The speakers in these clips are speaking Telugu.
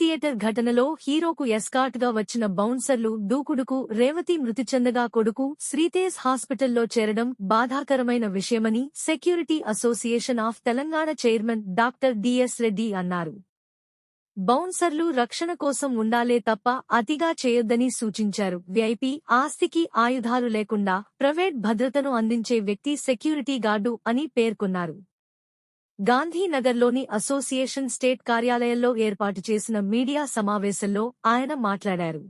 థియేటర్ ఘటనలో హీరోకు ఎస్కార్ట్గా వచ్చిన బౌన్సర్లు దూకుడుకు రేవతి మృతి చెందగా కొడుకు శ్రీతేజ్ హాస్పిటల్లో చేరడం బాధాకరమైన విషయమని security association of Telangana chairman doctor D S Reddy అన్నారు. బౌన్సర్లు రక్షణ కోసం ఉండాలే తప్ప అతిగా చేయొద్దని సూచించారు. విఐపి ఆస్తికి ఆయుధాలు లేకుండా ప్రైవేట్ భద్రతను అందించే వ్యక్తి సెక్యూరిటీ గార్డు అని పేర్కొన్నారు. గాంధీనగర్లోని అసోసియేషన్ స్టేట్ కార్యాలయంలో ఏర్పాటు చేసిన మీడియా సమావేశంలో ఆయన మాట్లాడారు.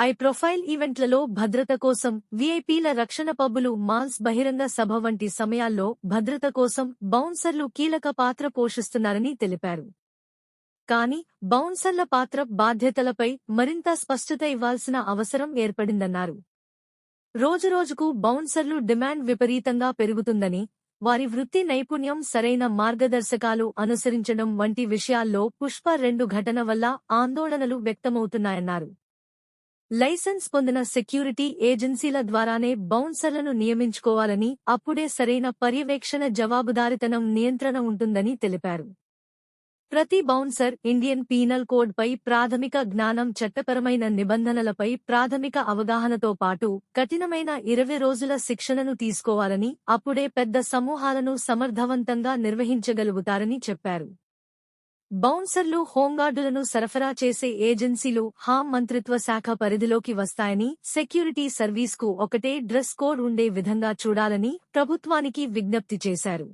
ఐ ప్రొఫైల్ ఈవెంట్లలో భద్రత కోసం వీఐపీల రక్షణ పబ్బులు మాల్స్ బహిరంగ సభ వంటి సమయాల్లో భద్రత కోసం బౌన్సర్లు కీలక పాత్ర పోషిస్తున్నారని తెలిపారు. కాని బౌన్సర్ల పాత్ర బాధ్యతలపై మరింత స్పష్టత ఇవ్వాల్సిన అవసరం ఏర్పడిందన్నారు. రోజురోజుకు బౌన్సర్లు డిమాండ్ విపరీతంగా పెరుగుతుందని వారి వృత్తి నైపుణ్యం సరైన మార్గదర్శకాలు అనుసరించడం వంటి విషయాల్లో పుష్ప రెండు ఘటన వల్ల ఆందోళనలు వ్యక్తమవుతున్నాయన్నారు. లైసెన్స్ పొందిన సెక్యూరిటీ ఏజెన్సీల ద్వారానే బౌన్సర్లను నియమించుకోవాలని అప్పుడే సరైన పర్యవేక్షణ జవాబుదారితనం నియంత్రణ ఉంటుందని తెలిపారు. ప్రతి బౌన్సర్ ఇండియన్ పీనల్ కోడ్పై ప్రాథమిక జ్ఞానం చట్టపరమైన నిబంధనలపై ప్రాథమిక అవగాహనతో పాటు కఠినమైన ఇరవై రోజుల శిక్షణను తీసుకోవాలని అప్పుడే పెద్ద సమూహాలను సమర్థవంతంగా నిర్వహించగలుగుతారని చెప్పారు. బౌన్సర్లు హోంగార్డులను సరఫరా చేసే ఏజెన్సీలు హాం మంత్రిత్వ శాఖ పరిధిలోకి వస్తాయని సెక్యూరిటీ సర్వీస్కు ఒకటే డ్రెస్ కోడ్ ఉండే విధంగా చూడాలని ప్రభుత్వానికి విజ్ఞప్తి చేశారు.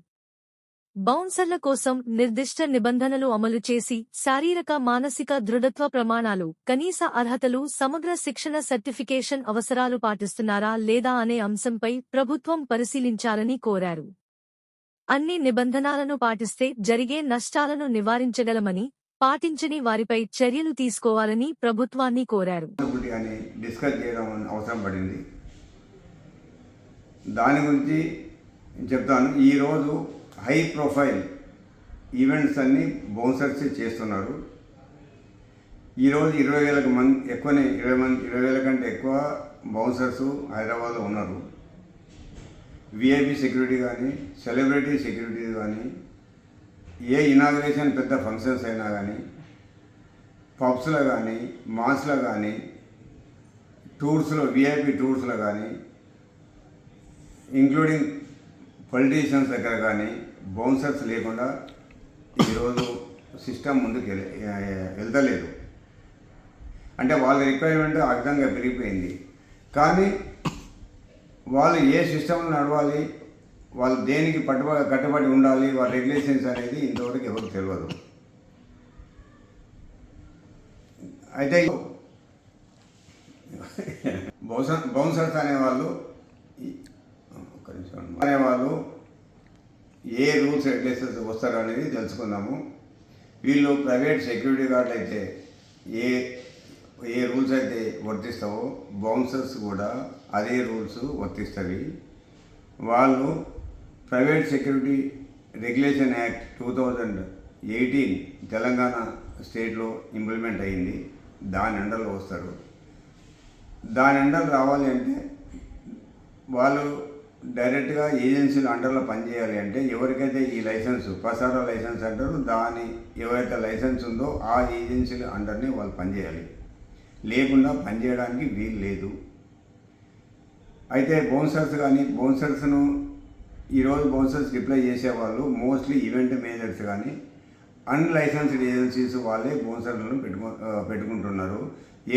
బౌన్సర్ల కోసం నిర్దిష్ట నిబంధనలు అమలు చేసి శారీరక మానసిక దృఢత్వ ప్రమాణాలు కనీస అర్హతలు సమగ్ర శిక్షణ సర్టిఫికేషన్ అవసరాలు పాటిస్తున్నారా లేదా అనే అంశంపై ప్రభుత్వం పరిశీలించాలని కోరారు. అన్ని నిబంధనలను పాటిస్తే జరిగే నష్టాలను నివారించగలమని పాటించని వారిపై చర్యలు తీసుకోవాలని ప్రభుత్వాన్ని కోరారు. డిస్కస్ చేయడం అవసరం పడింది. దాని గురించి చెప్తాను. ఈరోజు హై ప్రొఫైల్ ఈవెంట్స్ అన్నీ బౌన్సర్స్ చేస్తున్నారు. ఈరోజు ఇరవై వేలకు మంది ఎక్కువనే ఇరవై మంది ఇరవై వేల కంటే ఎక్కువ బౌన్సర్స్ హైదరాబాద్లో ఉన్నారు. విఐపి సెక్యూరిటీ కానీ సెలబ్రిటీ సెక్యూరిటీ కానీ ఏ ఇనాగ్రేషన్ పెద్ద ఫంక్షన్స్ అయినా కానీ పబ్స్లో కానీ మాల్స్లో కానీ టూర్స్లో విఐపి టూర్స్లో కానీ ఇంక్లూడింగ్ పొలిటీషియన్స్ దగ్గర కానీ బౌన్సర్స్ లేకుండా ఈరోజు సిస్టమ్ ముందుకు వెళ్తలేదు. అంటే వాళ్ళ రిక్వైర్మెంట్ ఆ విధంగా పెరిగిపోయింది. కానీ వాళ్ళు ఏ సిస్టంలో నడవాలి వాళ్ళు దేనికి పట్టుబడి కట్టుబడి ఉండాలి వాళ్ళ రెగ్యులేషన్స్ అనేది ఇంతవరకు ఎవరికి తెలియదు అయితే బౌన్సర్ బౌన్సర్స్ అనేవాళ్ళు అనేవాళ్ళు ఏ రూల్స్ రెగ్యులేషన్స్ వస్తారో అనేది తెలుసుకుందాము వీళ్ళు ప్రైవేట్ సెక్యూరిటీ గార్డ్ అయితే ఏ ఏ రూల్స్ అయితే వర్తిస్తావో బౌన్సర్స్ కూడా అదే రూల్స్ వర్తిస్తుంది వాళ్ళు private security regulation act two thousand eighteen Telangana స్టేట్లో ఇంప్లిమెంట్ అయింది. దాని అండర్లో వస్తారు. దాని అండర్ రావాలి అంటే వాళ్ళు డైరెక్ట్గా ఏజెన్సీలు అండర్లో పనిచేయాలి అంటే ఎవరికైతే ఈ లైసెన్స్ ప్రసార లైసెన్స్ అంటారు దాని ఎవరైతే లైసెన్స్ ఉందో ఆ ఏజెన్సీల అండర్ని వాళ్ళు పనిచేయాలి లేకుండా పనిచేయడానికి వీలు లేదు. అయితే బౌన్సర్స్ కానీ బౌన్సర్స్ను ఈరోజు బౌన్సర్స్ రిప్లై చేసేవాళ్ళు మోస్ట్లీ ఈవెంట్ మేనేజర్స్ కానీ అన్లైసెన్స్డ్ ఏజెన్సీస్ వాళ్ళే బౌన్సర్లను పెట్టుకో పెట్టుకుంటున్నారు.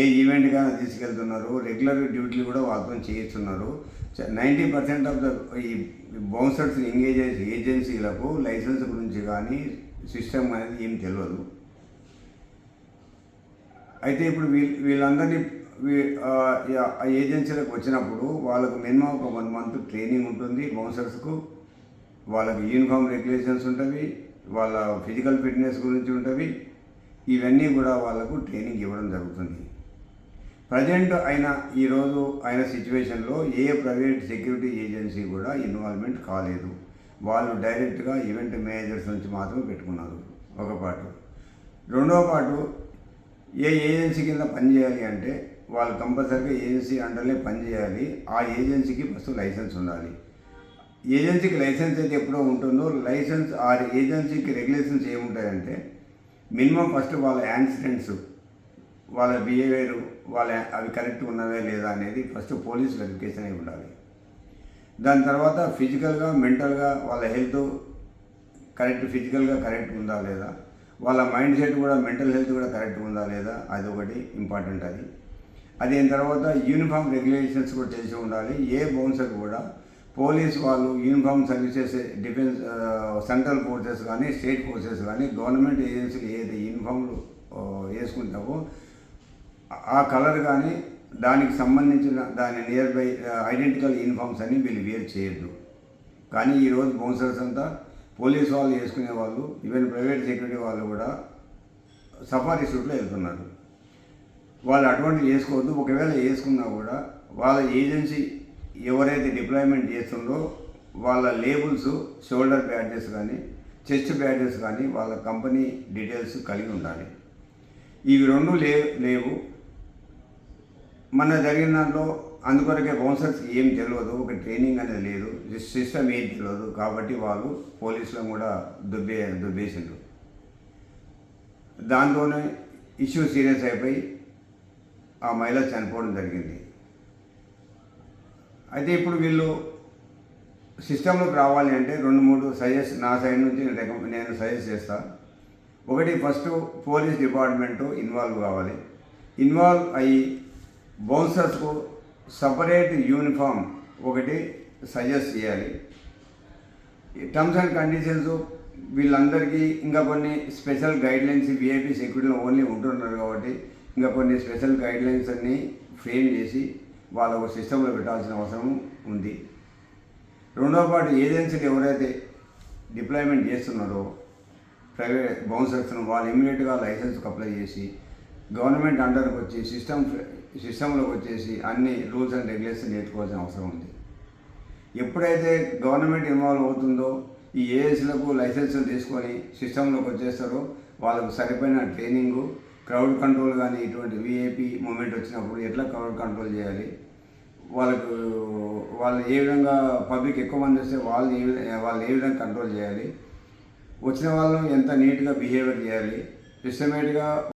ఏ ఈవెంట్ కానీ తీసుకెళ్తున్నారు రెగ్యులర్ డ్యూటీలు కూడా వాళ్ళతో చేయిస్తున్నారు. నైంటీ పర్సెంట్ ఆఫ్ ద ఈ బౌన్సర్స్ ఎంగేజ్ ఏజెన్సీలకు లైసెన్స్ గురించి కానీ సిస్టమ్ అనేది ఏం తెలియదు అయితే ఇప్పుడు వీ వీళ్ళందరినీ ఏజెన్సీలకు వచ్చినప్పుడు వాళ్ళకు మినిమం ఒక వన్ మంత్ ట్రైనింగ్ ఉంటుంది బౌన్సర్స్కు వాళ్ళకి యూనిఫామ్ రెగ్యులేషన్స్ ఉంటుంది వాళ్ళ ఫిజికల్ ఫిట్నెస్ గురించి ఉంటవి. ఇవన్నీ కూడా వాళ్ళకు ట్రైనింగ్ ఇవ్వడం జరుగుతుంది. ప్రజెంట్ అయిన ఈరోజు అయిన సిచ్యువేషన్లో ఏ ప్రైవేట్ సెక్యూరిటీ ఏజెన్సీ కూడా ఇన్వాల్వ్మెంట్ కాలేదు. వాళ్ళు డైరెక్ట్గా ఈవెంట్ మేనేజర్స్ నుంచి మాత్రమే పెట్టుకున్నారు ఒక పాటు. రెండవ పాటు ఏ ఏజెన్సీ కింద పనిచేయాలి అంటే వాళ్ళు కంపల్సరీగా ఏజెన్సీ అండర్లే పనిచేయాలి ఆ ఏజెన్సీకి ఫస్ట్ లైసెన్స్ ఉండాలి. ఏజెన్సీకి లైసెన్స్ అయితే ఎప్పుడో ఉంటుందో లైసెన్స్ ఆ ఏజెన్సీకి రెగ్యులేషన్స్ ఏముంటాయంటే మినిమం ఫస్ట్ వాళ్ళ యాక్సిడెంట్స్ వాళ్ళ బిహేవియర్ వాళ్ళ అవి కరెక్ట్ ఉన్నవే లేదా అనేది ఫస్ట్ పోలీస్ వెరిఫికేషన్ అయి ఉండాలి. దాని తర్వాత ఫిజికల్గా మెంటల్గా వాళ్ళ హెల్త్ కరెక్ట్ ఫిజికల్గా కరెక్ట్ ఉందా లేదా? వాళ్ళ మైండ్ సెట్ కూడా మెంటల్ హెల్త్ కూడా కరెక్ట్ ఉందా లేదా? అది ఒకటి ఇంపార్టెంట్ అది. అదేం తర్వాత యూనిఫామ్ రెగ్యులేషన్స్ కూడా తెలిసి ఉండాలి. ఏ బౌన్సర్ కూడా పోలీస్ వాళ్ళు uniform services defence central forces కానీ స్టేట్ ఫోర్సెస్ కానీ గవర్నమెంట్ ఏజెన్సీలు ఏది యూనిఫామ్లు ఆ, వేసుకుంటావో ఆ కలర్ కానీ దానికి సంబంధించిన దాని నియర్ బై ఐడెంటికల్ యూనిఫామ్స్ అన్ని వీళ్ళు వేర్ చేయొద్దు. కానీ ఈరోజు బౌన్సర్స్ అంతా పోలీస్ వాళ్ళు వేసుకునే వాళ్ళు ఈవెన్ ప్రైవేట్ సెక్యూరిటీ వాళ్ళు కూడా సఫారీ సూట్లో వెళ్తున్నారు. వాళ్ళు అటువంటివి వేసుకోవద్దు. ఒకవేళ వేసుకున్నా కూడా వాళ్ళ ఏజెన్సీ ఎవరైతే డిప్లాయ్మెంట్ చేస్తుందో వాళ్ళ లేబుల్స్ షోల్డర్ బ్యాడ్జెస్ కానీ చెస్ట్ బ్యాడ్జెస్ కానీ వాళ్ళ కంపెనీ డీటెయిల్స్ కలిగి ఉండాలి. ఇవి రెండు లే లేవు. మన జరిగిన దాంట్లో అందుకొరకే కౌన్సిల్స్కి ఏం తెలియదు ఒక ట్రైనింగ్ అనేది లేదు సిస్టమ్ ఏం తెలియదు కాబట్టి వాళ్ళు పోలీసులను కూడా దుబ్బే దుబ్బేసిండ్రు. దాంతోనే ఇష్యూ సీరియస్ అయిపోయి ఆ మహిళ చనిపోవడం జరిగింది. అయితే ఇప్పుడు వీళ్ళు సిస్టంలోకి రావాలి అంటే రెండు మూడు సజెస్ట్ నా సైడ్ నుంచి నేను నేను సజెస్ట్ చేస్తా. ఒకటి ఫస్ట్ పోలీస్ డిపార్ట్మెంటు ఇన్వాల్వ్ కావాలి. ఇన్వాల్వ్ అయ్యి బౌన్సర్స్కు సపరేట్ యూనిఫామ్ ఒకటి సజెస్ట్ చేయాలి. టర్మ్స్ అండ్ కండిషన్స్ వీళ్ళందరికీ ఇంకా కొన్ని స్పెషల్ గైడ్ లైన్స్ విఐపి సెక్యూరిటీలో ఓన్లీ ఉంటున్నారు కాబట్టి ఇంకా కొన్ని స్పెషల్ గైడ్ లైన్స్ అన్నీ ఫ్రేమ్ చేసి వాళ్ళ ఒక సిస్టంలో పెట్టాల్సిన అవసరం ఉంది. రెండవ పాటు ఏజెన్సీలు ఎవరైతే డిప్లాయ్మెంట్ చేస్తున్నారో ప్రైవేట్ బౌన్సర్స్ను వాళ్ళు ఇమీడియట్గా లైసెన్స్కి అప్లై చేసి గవర్నమెంట్ అండర్కి వచ్చి సిస్టమ్ సిస్టంలోకి వచ్చేసి అన్ని రూల్స్ అండ్ రెగ్యులేషన్ నేర్చుకోవాల్సిన అవసరం ఉంది. ఎప్పుడైతే గవర్నమెంట్ ఇన్వాల్వ్ అవుతుందో ఈ ఏఎస్లకు లైసెన్సులు తీసుకొని సిస్టంలోకి వచ్చేస్తారో వాళ్ళకు సరిపోయిన ట్రైనింగు క్రౌడ్ కంట్రోల్ కానీ ఇటువంటి విఏపి మూమెంట్ వచ్చినప్పుడు ఎట్లా క్రౌడ్ కంట్రోల్ చేయాలి? వాళ్ళకు వాళ్ళు ఏ విధంగా పబ్లిక్ ఎక్కువ మంది వస్తే వాళ్ళు ఏ విధంగా వాళ్ళు ఏ విధంగా కంట్రోల్ చేయాలి? వచ్చిన వాళ్ళని ఎంత నీట్గా బిహేవియర్ చేయాలి? సిస్టమేటిక్గా